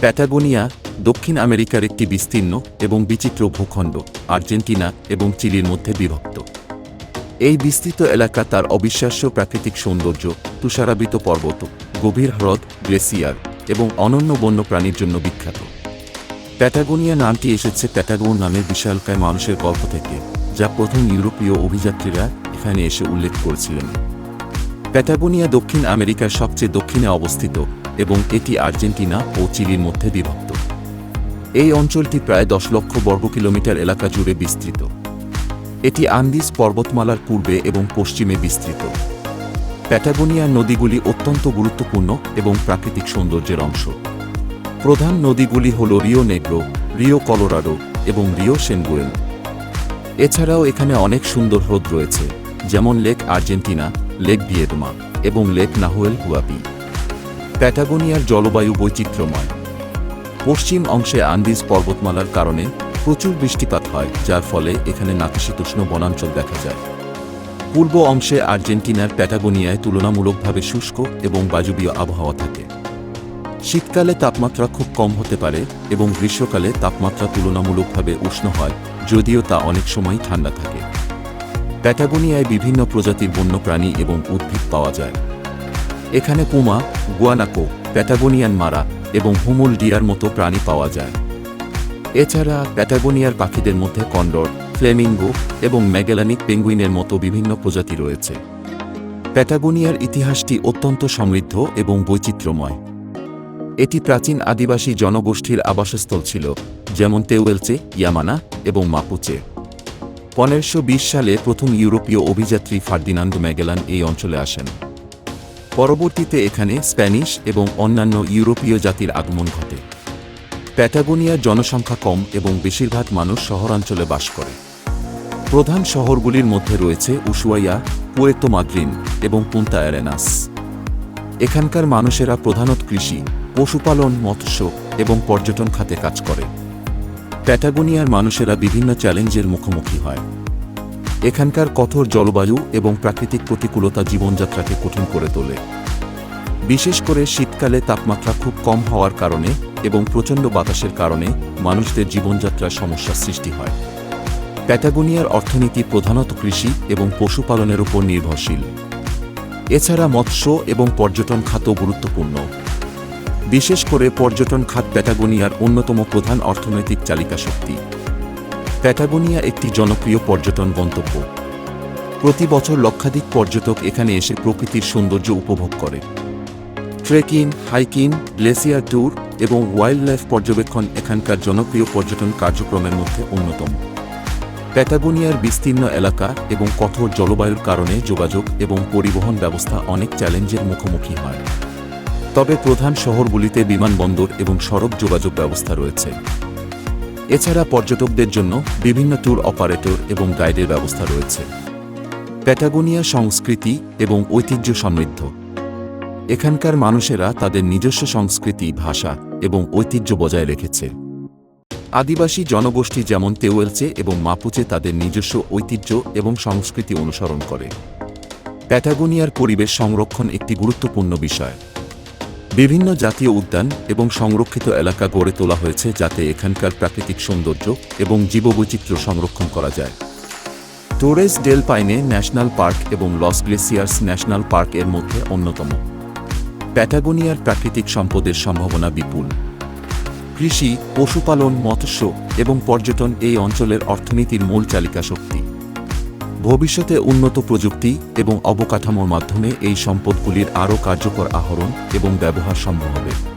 Patagonia, দক্ষিণ আমেরিকার একটি বিস্তীর্ণ এবং বিচিত্র ভূখণ্ড, আর্জেন্টিনা এবং চিলির মধ্যে বিভক্ত। এই বিস্তৃত এলাকা তার অবিশ্বাস্য প্রাকৃতিক সৌন্দর্য, তুষারাবৃত পর্বত, গভীর হ্রদ, গ্লেসিয়ার এবং অনন্য বন্যপ্রাণীর জন্য বিখ্যাত। প্যাটাগোনিয়া নামটি এসেছে প্যাটাগোন নামের বিশালকায় মানুষের গল্প থেকে, যা প্রথম ইউরোপীয় অভিযাত্রীরা এখানে এসে উল্লেখ করেছিলেন। প্যাটাগোনিয়া দক্ষিণ আমেরিকার সবচেয়ে দক্ষিণে অবস্থিত এবং এটি আর্জেন্টিনা ও চিলির মধ্যে বিভক্ত। এই অঞ্চলটি প্রায় দশ লক্ষ বর্গ কিলোমিটার এলাকা জুড়ে বিস্তৃত। এটি আন্দিস পর্বতমালার পূর্বে এবং পশ্চিমে বিস্তৃত। প্যাটাগোনিয়ার নদীগুলি অত্যন্ত গুরুত্বপূর্ণ এবং প্রাকৃতিক সৌন্দর্যের অংশ। প্রধান নদীগুলি হল রিও নেগ্রো, রিও কলোরাডো এবং রিও সেনগুয়েল এছাড়াও এখানে অনেক সুন্দর হ্রদ রয়েছে, যেমন লেক আর্জেন্টিনা, লেক ভিয়েদমা এবং লেক নাহুয়েল হুয়াপি প্যাটাগোনিয়ার জলবায়ু বৈচিত্র্যময়। পশ্চিম অংশে আন্দিজ পর্বতমালার কারণে প্রচুর বৃষ্টিপাত হয়, যার ফলে এখানে নাতিশীতোষ্ণ বনাঞ্চল দেখা যায়। পূর্ব অংশে আর্জেন্টিনার প্যাটাগোনিয়ায় তুলনামূলকভাবে শুষ্ক এবং বায়ুবীয় আবহাওয়া থাকে। শীতকালে তাপমাত্রা খুব কম হতে পারে এবং গ্রীষ্মকালে তাপমাত্রা তুলনামূলকভাবে উষ্ণ হয়, যদিও তা অনেক সময় ঠান্ডা থাকে। প্যাটাগোনিয়ায় বিভিন্ন প্রজাতির বন্যপ্রাণী এবং উদ্ভিদ পাওয়া যায়। এখানে পুমা, গুয়ানাকো, প্যাটাগোনিয়ান মারা এবং হুমুল ডিয়ার মতো প্রাণী পাওয়া যায়। এছাড়া প্যাটাগোনিয়ার পাখিদের মধ্যে কন্ডর, ফ্লেমিঙ্গো এবং ম্যাগেলানিক পেঙ্গুইনের মতো বিভিন্ন প্রজাতি রয়েছে। প্যাটাগোনিয়ার ইতিহাসটি অত্যন্ত সমৃদ্ধ এবং বৈচিত্র্যময়। এটি প্রাচীন আদিবাসী জনগোষ্ঠীর আবাসস্থল ছিল, যেমন তেওয়েলচে ইয়ামানা এবং মাপুচে। পনেরোশো সালে প্রথম ইউরোপীয় অভিযাত্রী ফার্দিনান্দ ম্যাগেলান এই অঞ্চলে আসেন। পরবর্তীতে এখানে স্প্যানিশ এবং অন্যান্য ইউরোপীয় জাতির আগমন ঘটে। প্যাটাগোনিয়ার জনসংখ্যা কম এবং বেশিরভাগ মানুষ শহরাঞ্চলে বাস করে। প্রধান শহরগুলির মধ্যে রয়েছে উশুয়াইয়া, পুয়েতো মাদ্রিন এবং পুন্তা অ্যারেনাস। এখানকার মানুষেরা প্রধানত কৃষি, পশুপালন, মৎস্য এবং পর্যটন খাতে কাজ করে। প্যাটাগোনিয়ার মানুষেরা বিভিন্ন চ্যালেঞ্জের মুখোমুখি হয়। এখানকার কঠোর জলবায়ু এবং প্রাকৃতিক প্রতিকূলতা জীবনযাত্রাকে কঠিন করে তোলে। বিশেষ করে শীতকালে তাপমাত্রা খুব কম হওয়ার কারণে এবং প্রচণ্ড বাতাসের কারণে মানুষদের জীবনযাত্রার সমস্যার সৃষ্টি হয়। প্যাটাগোনিয়ার অর্থনীতি প্রধানত কৃষি এবং পশুপালনের উপর নির্ভরশীল। এছাড়া মৎস্য এবং পর্যটন খাতও গুরুত্বপূর্ণ। বিশেষ করে পর্যটন খাত প্যাটাগোনিয়ার অন্যতম প্রধান অর্থনৈতিক চালিকা শক্তি প্যাটাগোনিয়া একটি জনপ্রিয় পর্যটন গন্তব্য। প্রতি বছর লক্ষাধিক পর্যটক এখানে এসে প্রকৃতির সৌন্দর্য উপভোগ করে। ট্রেকিং, হাইকিং, গ্লেসিয়ার ট্যুর এবং ওয়াইল্ডলাইফ পর্যবেক্ষণ এখানকার জনপ্রিয় পর্যটন কার্যক্রমের মধ্যে অন্যতম। প্যাটাগোনিয়ার বিস্তীর্ণ এলাকা এবং কঠোর জলবায়ুর কারণে যোগাযোগ এবং পরিবহন ব্যবস্থা অনেক চ্যালেঞ্জের মুখোমুখি হয়। তবে প্রধান শহরগুলিতে বিমানবন্দর এবং সড়ক যোগাযোগ ব্যবস্থা রয়েছে। এছাড়া পর্যটকদের জন্য বিভিন্ন ট্যুর অপারেটর এবং গাইডের ব্যবস্থা রয়েছে। প্যাটাগোনিয়া সংস্কৃতি এবং ঐতিহ্য সমৃদ্ধ। এখানকার মানুষেরা তাদের নিজস্ব সংস্কৃতি, ভাষা এবং ঐতিহ্য বজায় রেখেছে। আদিবাসী জনগোষ্ঠী যেমন তেওয়েলচে এবং মাপুচে তাদের নিজস্ব ঐতিহ্য এবং সংস্কৃতি অনুসরণ করে। প্যাটাগোনিয়ার পরিবেশ সংরক্ষণ একটি গুরুত্বপূর্ণ বিষয়। বিভিন্ন জাতীয় উদ্যান এবং সংরক্ষিত এলাকা গড়ে তোলা হয়েছে যাতে এখানকার প্রাকৃতিক সৌন্দর্য এবং জীববৈচিত্র্য সংরক্ষণ করা যায়। Torres del Paine national park এবং লস গ্লেসিয়ার্স ন্যাশনাল পার্কের মধ্যে অন্যতম। প্যাটাগোনিয়ার প্রাকৃতিক সম্পদের সম্ভাবনা বিপুল। কৃষি, পশুপালন, মৎস্য এবং পর্যটন এই অঞ্চলের অর্থনীতির মূল চালিকা শক্তি ভবিষ্যতে উন্নত প্রযুক্তি এবং অবকাঠামোর মাধ্যমে এই সম্পদগুলির আরও কার্যকর আহরণ এবং ব্যবহার সম্ভব হবে।